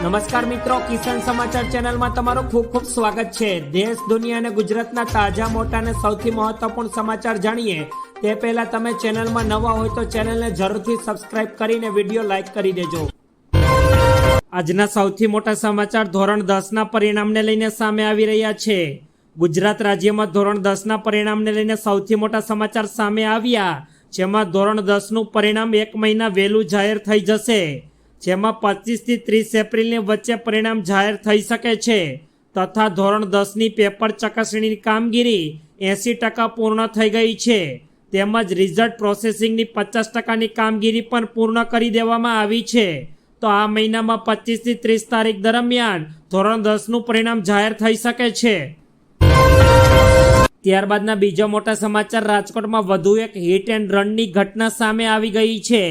નમસ્કાર મિત્રો, કિસાન સમાચાર ચેનલમાં તમારું ખૂબ ખૂબ સ્વાગત છે. દેશ, દુનિયા અને ગુજરાતના તાજા, મોટા અને સૌથી મહત્વપૂર્ણ સમાચાર જાણીએ. તે પહેલા તમે ચેનલમાં નવા હોય તો ચેનલને જરૂરથી સબસ્ક્રાઇબ કરીને વીડિયો લાઇક કરી દેજો. આજના સૌથી મોટા સમાચાર ધોરણ દસના પરિણામને લઈને સામે આવી રહ્યા છે. ગુજરાત રાજ્યમાં ધોરણ દસના પરિણામને લઈને સૌથી મોટા સમાચાર સામે આવ્યા, જેમાં ધોરણ દસનું પરિણામ એક મહિના વહેલું જાહેર થઈ જશે. જેમાં પચીસથી ત્રીસ એપ્રિલની વચ્ચે પરિણામ જાહેર થઈ શકે છે. તથા ધોરણ દસની પેપર ચકાસણીની કામગીરી એંસી ટકા પૂર્ણ થઈ ગઈ છે. તેમજ રિઝલ્ટ પ્રોસેસિંગની પચાસ ટકાની કામગીરી પણ પૂર્ણ કરી દેવામાં આવી છે. તો આ મહિનામાં પચીસથી ત્રીસ તારીખ દરમિયાન ધોરણ દસનું પરિણામ જાહેર થઈ શકે છે. ત્યારબાદના બીજો મોટા સમાચાર રાજકોટમાં વધુ એક હિટ એન્ડ રનની ઘટના સામે આવી ગઈ છે.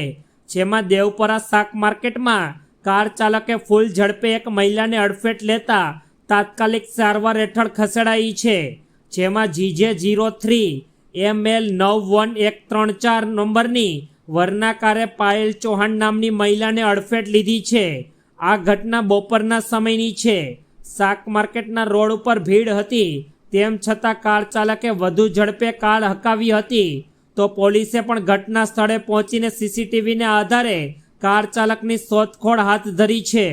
જેમાં દેવપરા શાક માર્કેટમાં કાર ચાલકે ફૂલ ઝડપે એક મહિલાને અડફેટ લેતા તાત્કાલિક સારવાર હેઠળ ખસેડાઈ છે, જેમાં GJ zero three, M L નવ વન એક ત્રણ ચાર નંબરની વર્ણાકારે કારે પાયલ ચૌહાણ નામની મહિલાને અડફેટ લીધી છે. આ ઘટના બપોરના સમયની છે. શાક માર્કેટના રોડ ઉપર ભીડ હતી, તેમ છતાં કાર ચાલકે વધુ ઝડપે કાર હકાવી હતી. તો પોલીસે પણ ઘટના સ્થળે પહોંચીને સીસીટીવીને આધારે કાર ચાલકની શોધખોળ હાથ ધરી છે.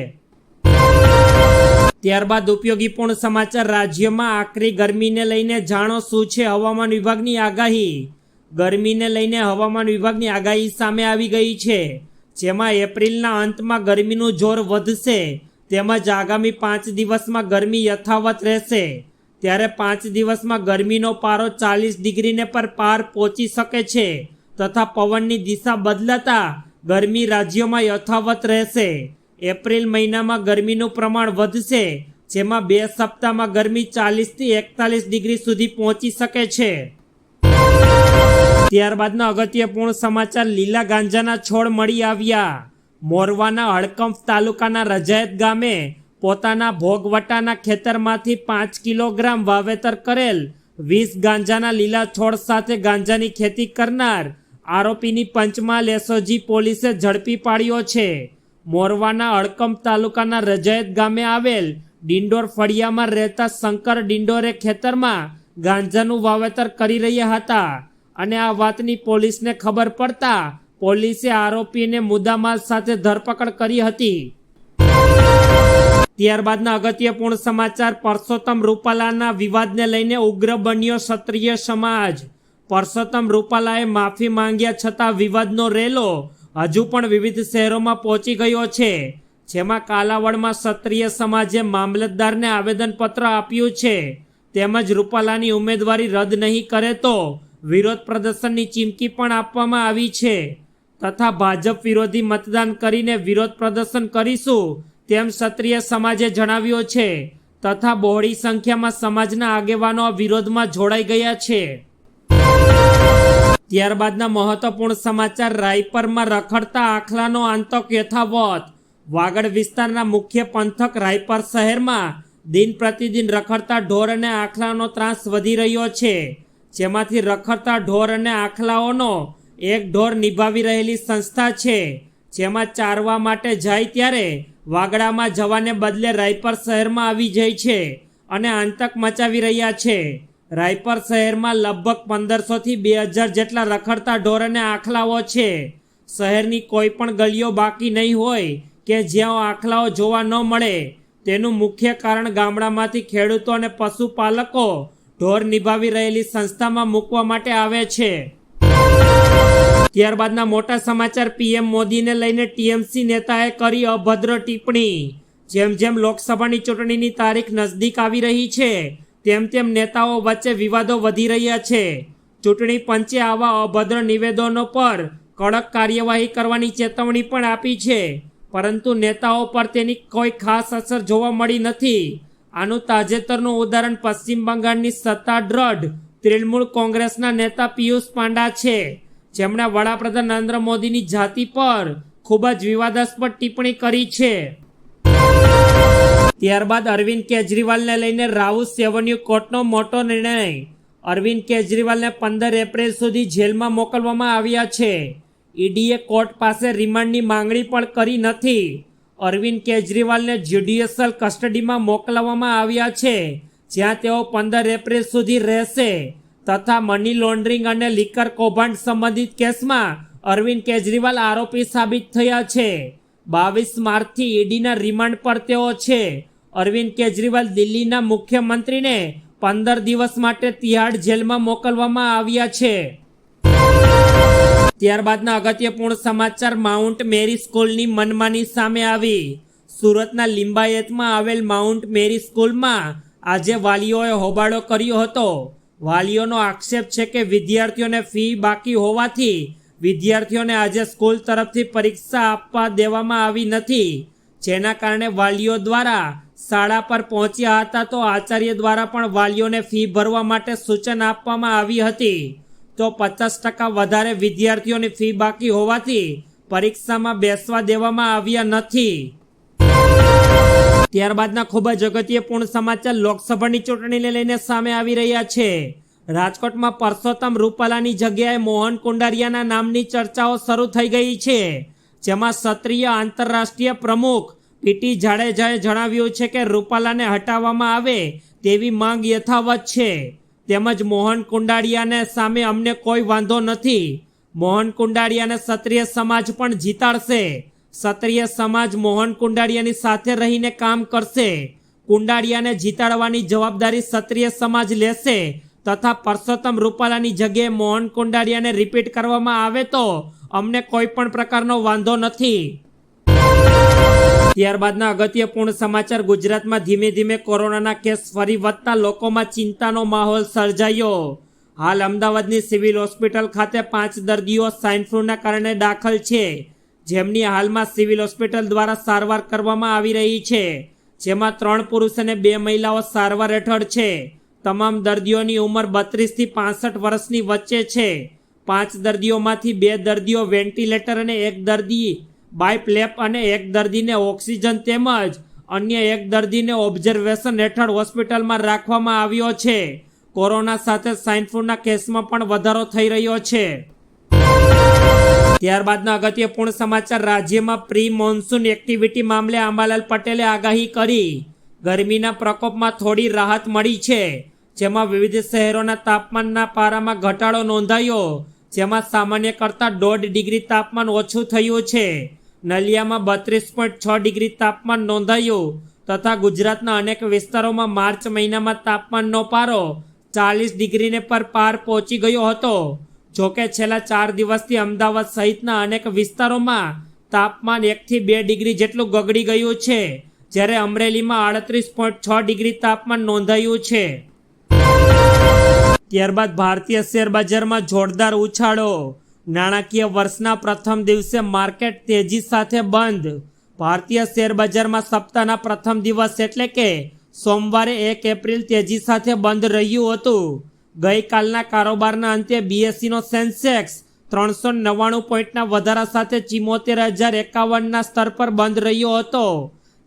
ત્યારબાદ ઉપયોગીપૂર્ણ સમાચાર. રાજ્યમાં આકરી ગરમીને લઈને જાણો શું છે હવામાન વિભાગની આગાહી? ગરમીને લઈને હવામાન વિભાગની આગાહી સામે આવી ગઈ છે. જેમાં એપ્રિલના અંતમાં ગરમીનું જોર વધશે. તેમજ આગામી પાંચ દિવસમાં ગરમી યથાવત રહેશે. ત્યારે પાંચ દિવસમાં ગરમીનો પારો ચાલીસ ડિગ્રીને પર પાર પહોંચી શકે છે તથા પવનની દિશા બદલાતા ગરમી રાજ્યોમાં યથાવત રહેશે. એપ્રિલ મહિનામાં ગરમીનું પ્રમાણ વધશે, જેમાં બે સપ્તાહમાં ગરમી ચાલીસથી એકતાલીસ ડિગ્રી સુધી પહોંચી શકે છે. ત્યારબાદના અગત્યપૂર્ણ સમાચાર લીલા ગાંજાના છોડ મળી આવ્યા. મોરવાના હડકંફ તાલુકાના રજાયત ગામે પોતાના ભોગવટાના ખેતરમાંથી પાંચ કિલોગ્રામ વાવેતર કરેલ વીસ ગાંજાના લીલા છોડ સાથે ગાંજાની ખેતી કરનાર આરોપીની પંચમહાલ એસઓજી પોલીસે ઝડપી પાડ્યો છે. મોરવાના અડકમ તાલુકાના રજાયત ગામે આવેલ ડિંડોર ફળિયામાં રહેતા શંકર ડિંડોરે ખેતરમાં ગાંજાનું વાવેતર કરી રહ્યા હતા અને આ વાતની પોલીસને ખબર પડતા પોલીસે આરોપીને મુદ્દામાલ સાથે ધરપકડ કરી હતી. ત્યારબાદના અગત્યપૂર્ણ સમાચાર, પરસોત્તમ રૂપાલાના વિવાદને લઈને ઉગ્ર બન્યો ક્ષત્રિય સમાજ. પરસોત્તમ રૂપાલાએ માફી માંગ્યા છતાં વિવાદનો રેલો હજુ પણ વિવિધ શહેરોમાં પહોંચી ગયો છે, જેમાં કાલાવડમાં ક્ષત્રિય સમાજે મામલતદારને આવેદનપત્ર આપ્યું છે. તેમજ રૂપાલાની ઉમેદવારી રદ નહીં કરે તો વિરોધ પ્રદર્શનની ચીમકી પણ આપવામાં આવી છે. તથા ભાજપ વિરોધી મતદાન કરીને વિરોધ પ્રદર્શન કરીશું તેમ ક્ષત્રિય સમાજે જણાવ્યો છે, તથા બહોળી સંખ્યામાં સમાજના આગેવાનો આ વિરોધમાં જોડાઈ ગયા છે. ત્યારબાદના મહત્વપૂર્ણ સમાચાર રાયપરમાં રખડતા આખલાનો આંતક યથાવત. વાગડ વિસ્તારના મુખ્ય પંથક રાયપર શહેરમાં દિન પ્રતિદિન રખડતા ઢોર અને આખલાનો ત્રાસ વધી રહ્યો છે, જેમાંથી રખડતા ઢોર અને આખલાઓનો એક ઢોર નિભાવી રહેલી સંસ્થા છે, જેમાં ચારવા માટે જાય ત્યારે વાગડામાં જવાને બદલે રાયપર શહેરમાં આવી જાય છે અને આંતક મચાવી રહ્યા છે. રાયપર શહેરમાં લગભગ પંદરસોથી બે હજાર જેટલા રખડતા ઢોર અને આખલાઓ છે. શહેરની કોઈ પણ ગલીઓ બાકી નહીં હોય કે જ્યાં આખલાઓ જોવા ન મળે. તેનું મુખ્ય કારણ ગામડામાંથી ખેડૂતો અને પશુપાલકો ઢોર નિભાવી રહેલી સંસ્થામાં મૂકવા માટે આવે છે. ત્યારબાદના મોટા સમાચાર પીએમ મોદીને લઈને ટીએમસી નેતાએ કરી અભદ્ર ટિપ્પણી. જેમ જેમ લોકસભાની ચૂંટણીની તારીખ નજદીક આવી રહી છે, તેમ તેમ નેતાઓ વચ્ચે વિવાદો વધી રહ્યા છે. ચૂંટણી પંચે આવા અભદ્ર નિવેદનો પર કડક કાર્યવાહી કરવાની ચેતવણી પણ આપી છે, પરંતુ નેતાઓ પર તેની કોઈ ખાસ અસર જોવા મળી નથી. આનું તાજેતરનું ઉદાહરણ પશ્ચિમ બંગાળની સત્તાદ્રઢ તૃણમૂળ કોંગ્રેસના નેતા પિયુષ પાંડા છે. જેમણે વડાપ્રધાન નરેન્દ્ર મોદીની જાતિ પર ખૂબ જ વિવાદાસ્પદ ટિપ્પણી કરી છે. ત્યારબાદ અરવિંદ કેજરીવાલને લઈને રાઉસ સેવન્યુ કોર્ટનો મોટો નિર્ણય. અરવિંદ કેજરીવાલને પંદર એપ્રિલ સુધી જેલમાં મોકલવામાં આવ્યા છે. ઈડીએ કોર્ટ પાસે રિમાન્ડની માંગણી પણ કરી નથી. અરવિંદ કેજરીવાલને જ્યુડિશિયલ કસ્ટડીમાં મોકલવામાં આવ્યા છે, જ્યાં તેઓ પંદર એપ્રિલ સુધી રહેશે. તથા મની લોન્ડરિંગ અને લિકર કૌભાંડ સંબંધિત કેસમાં અરવિંદ કેજરીવાલ આરોપી સાબિત થયા છે. બાવીસ માર્ચથી ઈડીના રિમાન્ડ પર તેઓ છે. અરવિંદ કેજરીવાલ દિલ્હીના મુખ્યમંત્રીને પંદર દિવસ માટે તિહાડ જેલમાં મોકલવામાં આવ્યા છે. ત્યારબાદના અગત્યપૂર્ણ સમાચાર માઉન્ટ મેરી સ્કૂલની મનમાની સામે આવી. સુરતના લિંબાયતમાં આવેલ માઉન્ટ મેરી સ્કૂલમાં આજે વાલીઓએ હોબાળો કર્યો હતો. વાલીઓનો આક્ષેપ છે કે વિદ્યાર્થીઓને ફી બાકી હોવાથી વિદ્યાર્થીઓને આજે સ્કૂલ તરફથી પરીક્ષા આપવા દેવામાં આવી નથી. જેના કારણે વાલીઓ દ્વારા શાળા પર પહોંચ્યા હતા તો આચાર્ય દ્વારા પણ વાલીઓને ફી ભરવા માટે સૂચન આપવામાં આવી હતી. તો પચાસ ટકા વધારે વિદ્યાર્થીઓની ફી બાકી હોવાથી પરીક્ષામાં બેસવા દેવામાં આવ્યા નથી. ત્યારબાદના ખૂબ જ અગત્યપૂર્ણ સમાચાર લોકસભાની ચૂંટણીને લઈને સામે આવી રહ્યા છે. રાજકોટમાં પરસોત્તમ રૂપાલાની જગ્યાએ મોહન કુંડારિયાના નામની ચર્ચાઓ શરૂ થઈ ગઈ છે. જેમાં ક્ષત્રિય આંતરરાષ્ટ્રીય પ્રમુખ પીટી જાડેજાએ જણાવ્યું છે કે રૂપાલાને હટાવવામાં આવે તેવી માંગ યથાવત છે. તેમજ મોહન કુંડારિયાને સામે અમને કોઈ વાંધો નથી. મોહન કુંડારિયાને ક્ષત્રિય સમાજ પણ જીતાડશે. ક્ષત્રિય સમાજ મોહન કુંડારિયાની સાથે રહીને કામ કરશે. કુંડારિયાને જીતાડવાની જવાબદારી ક્ષત્રિય સમાજ લેશે તથા પરસોત્તમ રૂપાલાની જગ્યાએ મોહન કુંડારિયાને રિપીટ કરવામાં આવે તો અમને કોઈ પણ પ્રકારનો વાંધો નથી. ત્યારબાદના અગત્યપૂર્ણ સમાચાર ગુજરાતમાં ધીમે ધીમે કોરોનાના કેસ ફરી વધતા લોકોમાં ચિંતાનો માહોલ સર્જાયો. હાલ અમદાવાદની સિવિલ હોસ્પિટલ ખાતે પાંચ દર્દીઓ સ્વાઇન ફ્લૂના કારણે દાખલ છે. જેમની હાલમાં સિવિલ હોસ્પિટલ દ્વારા સારવાર કરવામાં આવી રહી છે. જેમાં ત્રણ પુરુષ અને બે મહિલાઓ સારવાર હેઠળ છે. તમામ દર્દીઓની ઉંમર બત્રીસથી પાસઠ વર્ષની વચ્ચે છે. પાંચ દર્દીઓમાંથી બે દર્દીઓ વેન્ટિલેટર અને એક દર્દી બાયપ્લેપ અને એક દર્દીને ઓક્સિજન તેમજ અન્ય એક દર્દીને ઓબ્ઝર્વેશન હેઠળ હોસ્પિટલમાં રાખવામાં આવ્યો છે. કોરોના સાથે સ્વાઇન ફ્લૂના કેસમાં પણ વધારો થઈ રહ્યો છે. ત્યારબાદના અગત્યપૂર્ણ સમાચાર, રાજ્યમાં પ્રી મોન્સૂન એક્ટિવિટી મામલે આંબાલાલ પટેલે આગાહી કરી. ગરમીના પ્રકોપમાં થોડી રાહત મળી છે, જેમાં વિવિધ શહેરોના તાપમાનના પારામાં ઘટાડો નોંધાયો, જેમાં સામાન્ય કરતાં દોઢ ડિગ્રી તાપમાન ઓછું થયું છે. નલિયામાં બત્રીસ પોઈન્ટ છ ડિગ્રી તાપમાન નોંધાયું, તથા ગુજરાતના અનેક વિસ્તારોમાં માર્ચ મહિનામાં તાપમાનનો પારો ચાલીસ ડિગ્રીને પર પાર પહોંચી ગયો હતો. જોકે છેલ્લા ચાર દિવસથી અમદાવાદ સહિતના અનેક વિસ્તારોમાં તાપમાન એકથી બે ડિગ્રી જેટલું ગગડી ગયું છે, જ્યારે અમરેલીમાં આડત્રીસ પોઈન્ટ છ ડિગ્રી તાપમાન નોંધાયું છે. ત્યારબાદ ભારતીય શેર બજારમાં જોરદાર ઉછાળો. નાણાકીય વર્ષના પ્રથમ દિવસે માર્કેટ તેજી સાથે બંધ. ભારતીય શેર બજારમાં સપ્તાહના પ્રથમ દિવસ એટલે કે સોમવારે એક એપ્રિલ તેજી સાથે બંધ રહ્યું હતું. ગઈકાલના કારોબારના અંતે બીએસસીનો સેન્સેક્સ ત્રણસો નવ્વાણું પોઈન્ટના વધારા સાથે ચિમોતેર હજાર એકાવનના સ્તર પર બંધ રહ્યો હતો,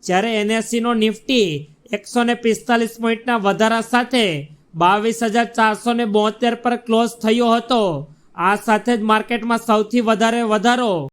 જ્યારે એનએસસીનો નિફ્ટી એકસો ને પિસ્તાલીસ પોઈન્ટના વધારા સાથે બાવીસ હજાર ચારસો ને બોતેર પર ક્લોઝ થયો હતો. આ સાથે જ માર્કેટમાં સૌથી વધારે વધારો